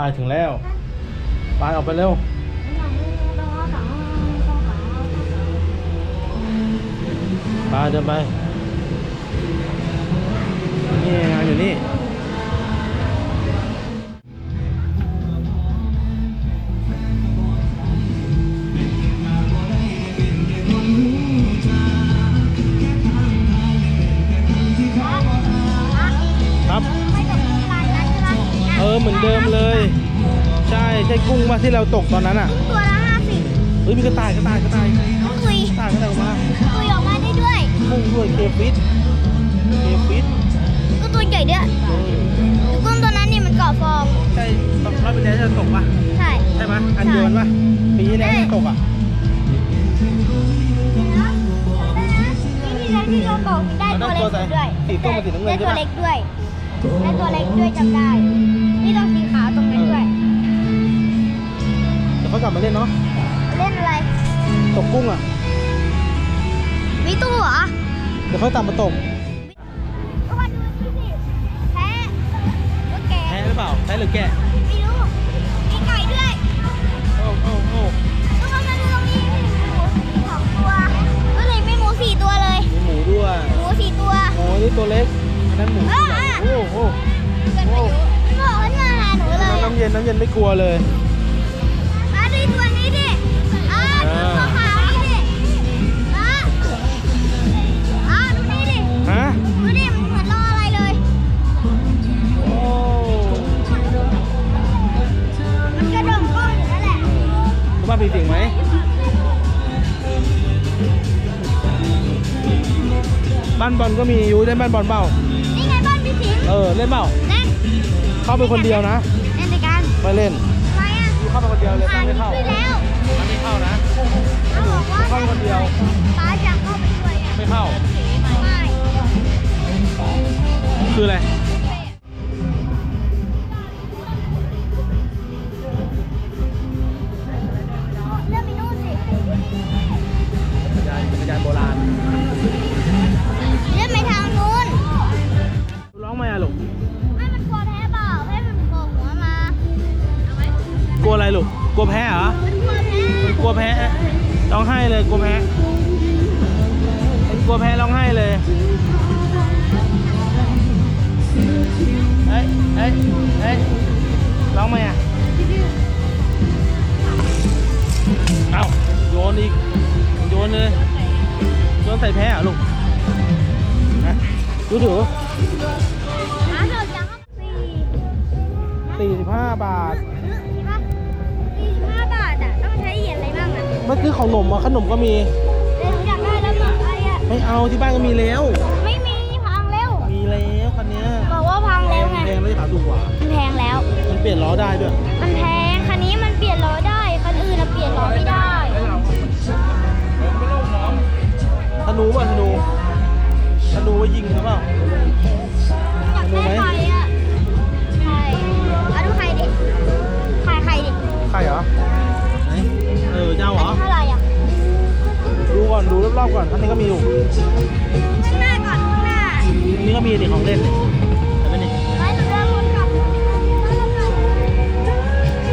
ไปถึงแล้วไปออกไปเร็วไปเดินไปนี่งานอยู่นี่ ใช่กุ้งมาที่เราตกตอนนั้นอะ ตัวละห้าสิบเฮ้ยมีกระต่ายกระต่ายกระต่ายกระตุยต่ายกระต่ายออกมาตุยออกมาได้ด้วยกุ้งด้วยเคฟิตเคฟิตก็ตัวใหญ่ด้วยเออกุ้งตัวนั้นนี่มันเกาะฟองใช่ตอนเราเป็นแดนที่ตกปะใช่ใช่ไหมอันเดียวกันปะปีที่แล้วที่ตกอะที่เราตกได้ตัวเล็กด้วยสีส้มกับสีน้ำเงิได้ตัวเล็กด้วยได้ตัวเล็กด้วยจำได้นี่ตัวสีขาวตรงนั้นด้วย ยวเขากลับมาเล่นเนาะเล่นอะไร ตกกุ้งอะมีตู้เหรอ เดี๋ยวเขากลับมาตกก็มาดูที่สิแพ้ก็แกะแพ้หรือเปล่าแพ้หรือแกะไม่รู้ มีไก่ด้วยโอ้โอ้โอ้ทุกคนมาดูตรงนี้มีหมูสองตัว ก็เลยไม่หมูสี่ตัวเลย มีหมูด้วยหมูสี่ตัว โอ้นี่ตัวเล็กอันนั้นหมูตัวใหญ่โอ้โหเกิดประโยชน์บอกขึ้นมาหาหนูเลย น้ำเย็นน้ำเย็นไม่กลัวเลย ก็มีอยู่เล่นบ้านบอลเปล่านี่ไงบ้านพี่สิงห์เออเล่นเปล่าเล่นเข้าไปคนเดียวนะเล่นด้วยกันไปเล่นทำไมอะเข้าไปคนเดียวเลยผ่าไม่นเข้าไปแล้วไม่เข้านะเขาบอกว่าเข้าคนเดียวป้าอยากเข้าไปด้วยอะไม่เข้าไม่คืออะไรเรื่องไปนู่นสิจักรยานจักรยานโบราณ โยนใส่แพ้เหรอลูกนะดูถือหาเถอะจังสี่สี่สิบห้าบาทสี่ป่ะสี่สิบห้าบาทอะต้องใช้เหรียญอะไรบ้างอะเมื่อซื้อของหนมอะขนมก็มี เดี๋ยวหนูอยากได้แล้วหนูอะไรอะ ไม่เอาที่บ้านก็มีแล้ว ไม่มีพังแล้ว มีแล้วคันเนี้ยบอกว่าพังแล้วไงแพงแล้วจะขายถูกกว่ามันแพงแล้ว มันเปลี่ยนล้อได้ด้วย มัน รือเปล่าอยากได้ใครอะใครเอาดูใครดิใครใครดิใครเหรอไหนเออเจ้าเหรออันนี้เท่าไหร่อะดูก่อนดูรอบๆก่อนท่านนี้ก็มีอยู่ข้างหน้าก่อนข้างหน้านี่ก็มีเด็กของเล่นเห็นไหมนี่ไว้หนูเดินวนกลับ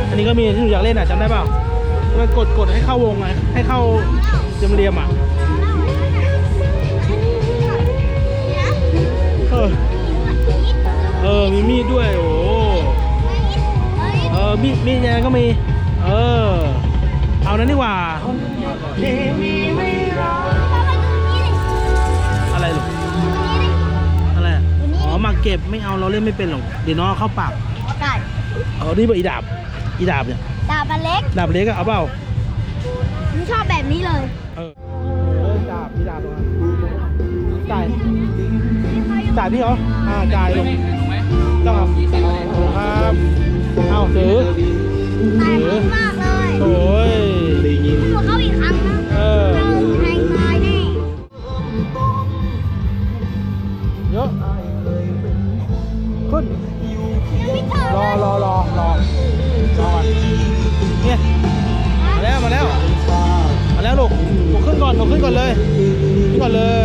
อันนี้ก็มีที่หนูอยากเล่นอะจำได้เปล่ามันกดกดให้เข้าวงไงให้เข้าเรียมเรียมๆอะ ออ เออ มีมีดด้วยโอ้เออ มีดมีดยังก็มี เออ เอานั้นดีกว่า อะไรลูกอะไรอะอ๋อหมากเก็บไม่เอาเราเล่นไม่เป็นหรอกเดี๋ยวน้องเอาเข้าปากได้เอานี่แบบอีดาบ อีดาบเนี่ย ดาบมันเล็กดาบเล็กอะเอาเปล่าหนูชอบแบบนี้เลย เออ เออดาบอีดาบตรงนั้นจ่าย จ่ายพี่เหรออ่าจ่ายลงต้องครับเอาถือแต่มันมากเลยโอ้ยหนูเข้าอีกครั้งนะเออเข้าแทงตายแน่เยอะขึ้นรอรอรอรอรอเนี่ยมาแล้วมาแล้วมาแล้วลูกหนูขึ้นก่อนหนูขึ้นก่อนเลยขึ้นก่อนเลย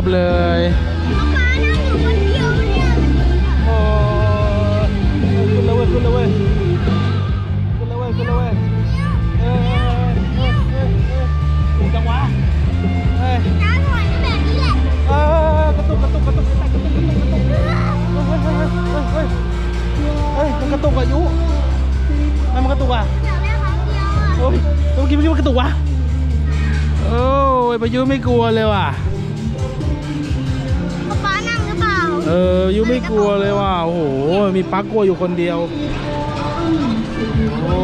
อบเลยป๊าป๊านั่งอยู่คนเดียวเนี่ยโอ้ขึ้นแล้วเว้ยขึ้นแล้วเว้ยขึ้นแล้วเว้ยขึ้นแล้วเว้ยเออเออเออเออเออถูกจังวะเฮ้ยน้าถอยแบบนี้แหละเออกระตุกกระตุกกระตุกกระตุกกระตุกกระตุกเฮ้ยเฮ้ยเฮ้ยเฮ้ยเฮ้ยเฮ้ยมันกระตุกอายุมันกระตุกอะโอ้ยเมื่อกี้เมื่อกี้มันกระตุกวะโอ้ยประยุทธ์ไม่กลัวเลยว่ะ ออประยุทธ์ไม่กลัวเลยว่ะโอ้โหมีปักกลัวอยู่คนเดียวโอ้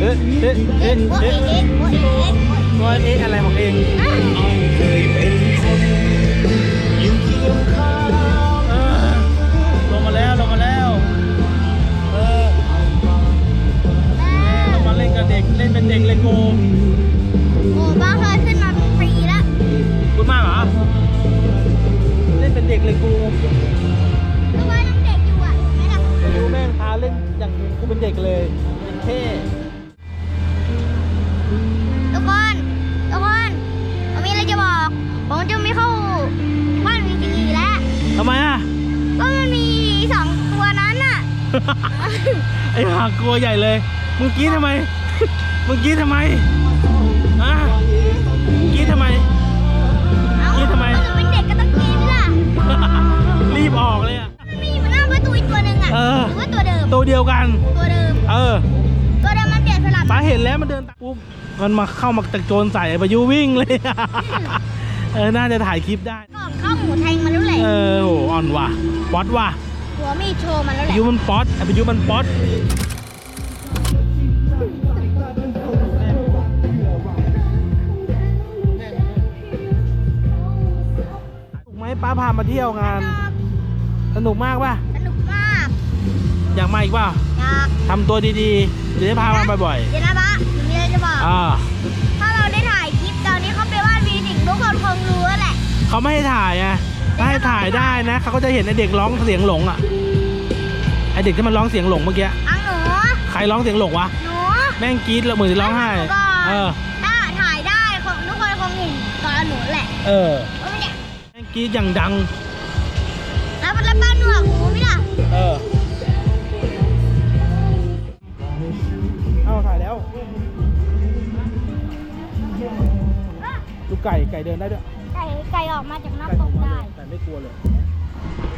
เอ๊ะเอ๊ะเอ๊ะโอ้ยเอ๊ะเอ๊ะโอ้ยเอ๊ะว่าเอ๊ะอะไรของเอง นั้นน่ะ ไอ้หากลัวใหญ่เลยเมื่อกี้ทำไมเมื่อกี้ทำไมอะเมื่อกี้ทำไม เอ้าคิดทำไมก็หนูเป็นเด็กก็ต้องกินล่ะรีบออกเลยอะ มันมีอยู่หน้าประตูอีกตัวหนึ่งอะเออ หรือว่าตัวเดิม ตัวเดียวกัน ตัวเดิม เออตัวเดิมมันเปลี่ยนสลับ ป้าเห็นแล้วมันเดินตามปุ๊บมันมาเข้ามาจากโจรใส่ไอ้ประยุวิ่งเลยเออน่าจะถ่ายคลิปได้ ก่อนเข้าหมูแทงมาแล้วแหละ เออโหอ่อนว่ะป๊อตว่ะ หัวมีดโชว์มาแล้วปแหระละยุมันป๊อตไอ้ประยุมันป๊อตถูกไหมป้าพามาเที่ยวงาน สนุกมากป่ะ สนุกมากอยากมาอีกเปล่าอยากทำตัวดีๆเดี๋ยวจะพามาบ่อยเดี๋ยวนะปะหนูมีอะไรจะบอก ๆอ่าถ้าเราได้ถ่ายคลิปตอนนี้เขาไปวาดวีสิงทุกคนคงรู้แล้วแหละเขาไม่ให้ถ่ายอะถ้า ให้ถ่ายได้นะเขาก็จะเห็นไอเด็กร้องเสียงหลงอะไอเด็กที่มันร้องเสียงหลงเมื่อกี้อังหนูใครร้องเสียงหลงวะหนูแม่งกรี๊ดแล้วเหมือนจะร้องไห้หนูก่อนเออถ้าถ่ายได้คงทุกคนคงเห็นตอนหนูแหละเออว่ามันเนี่ยแม่งกรี๊ดอย่างดังแล้วแล้วป้าหนวกหูไหมล่ะเออเอาถ่ายแล้วดูไก่ไก่เดินได้ด้วยไก่ไก่ออกมาจากไก่น้ำตกได้ไก่ไม่กลัวเลย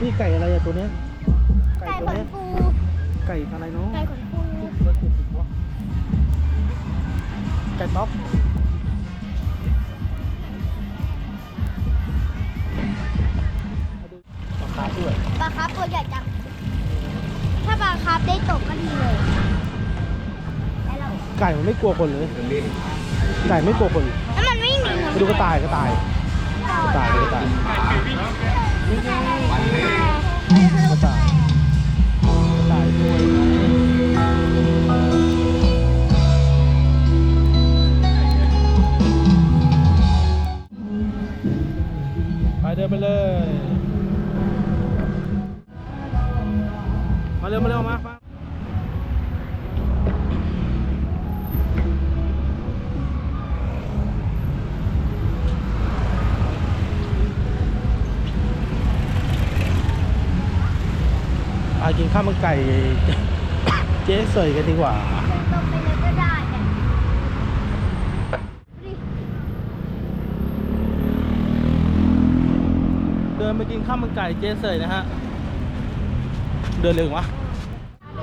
นี่ไก่อะไรอะตัวเนี้ย ไก่ไก่ตัวขนเนี้ยฟูไก่อะไรเนาะ ไก่ขนฟูแล้วเจ็บสิวะไก่ต๊อกมาดูปลาคาร์ฟด้วยปลาคาร์ฟตัวใหญ่จัง ถ้าปลาคาร์ฟได้ตกก็ดีเลยแล้วเราไก่มันไม่กลัวคนเลย ไก่ไม่กลัวคนเลยแล้วมันไม่หนีไปดูกระต่ายกระต่ายกระ ตายเลยตาย ไปกินข้าวมันไก่ เจ๊เสยกันดีกว่าลงไปเลยก็ได้เนี่ยดิเดินไปกินข้าวมันไก่เจ๊เสยนะฮะ เดินเร็ววะ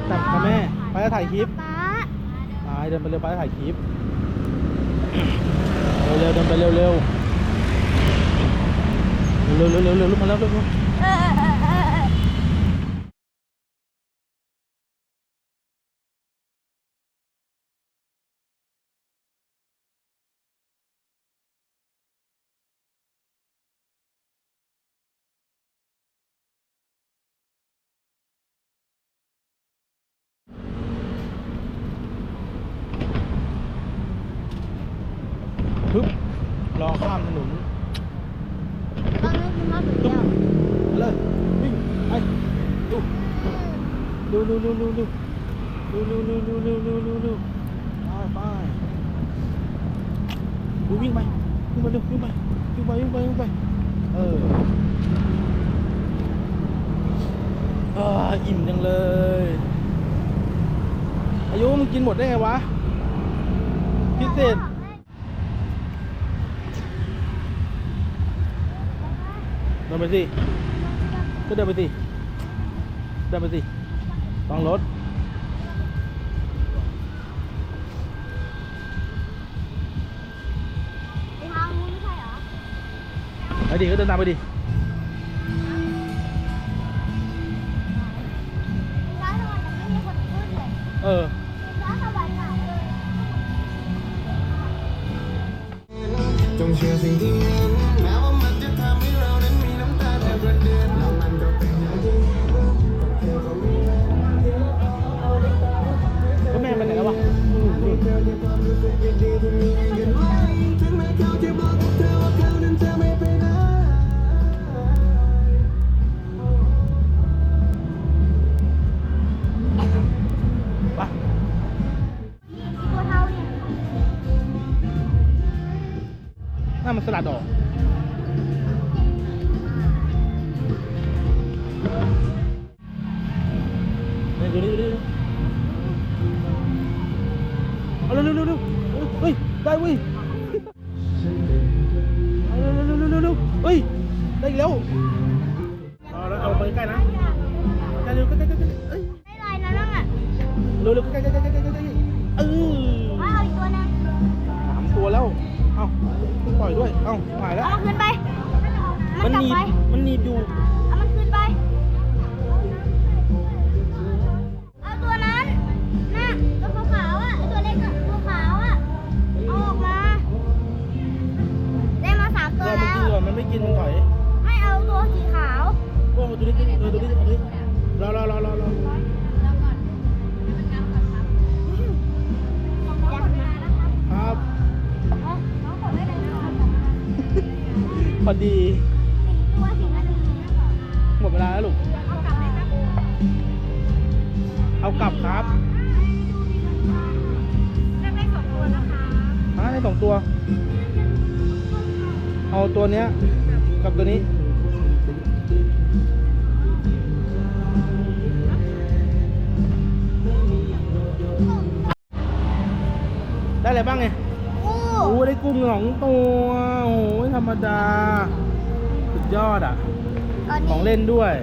แต่กับแม่ไปจะถ่ายคลิป ป๊าไปเดินไปเร็วไปจะถ่ายคลิป เร็วๆเดินไปเร็วๆเร็วเร็วเร็วเร็วเร็วลุกมาแล้วเร็วเออเออเออ เออฮึบรอข้ามถนนต้องนึกถึงรอบเดียวไปเลยวิ่งไปดูดูดูดูดูดูดูดูดูดูดูดูดูดูไปไปดูวิ่งไปวิ่งไปเร็ววิ่งไปวิ่งไปวิ่งไปวิ่งไปเอออ่าอิ่มจังเลยอายุมึงกินหมดได้ไงวะพิเศษ เดินไปสิก็เดินไปสิเดินไปสิต้องรถไปทางนู้นไม่ใช่เหรอไปดิก็เดินตามไปดิร้านสวรรค์แต่ไม่มีคนขึ้นเลยเออร้านสวรรค์หนาวเลยจงเชื่อสิ่งที่ มีค เอ้าปล่อยด้วย เอ้าหายแล้ว เอามันขึ้นไป มัมันนกลับหนีบไปมันหนีบอยู่ เอามันขึ้นไป เอาตัวนั้นน่ะตัวขาวๆอะไอ้ตัวเล็กอะตัวขาวอะเอาออกมา ได้มาสามตัวเรามันแล้วกินก่อนมันไม่กินมันถอยให้เอาตัวสีขาว พวกมันตัวนี้กินเออตัวนี้ตัวนี้รอรอรอรอรอ ดีสี่ตัวสี่นาทีหมดเวลาแล้วลูก เอากลับไหมครับเอากลับครับเลือกได้สองตัวนะคะฮะได้สองตัว เอาตัวเนี้ยกับตัวนี้ได้อะไรบ้างไงอู้โอ้ได้กุ้งสองตัว โอ้โหไม่ ธรรมดา สุดยอดอะของเล่นด้วย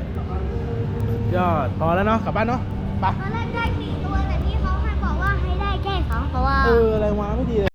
สุดยอด พอแล้วเนาะ กลับบ้านเนาะ ไปเอนแรกได้สี่ตัวแต่พี่เขาให้บอกว่าให้ได้แค่สองเพราะว่าเออ อะไรวะไม่ดีเลย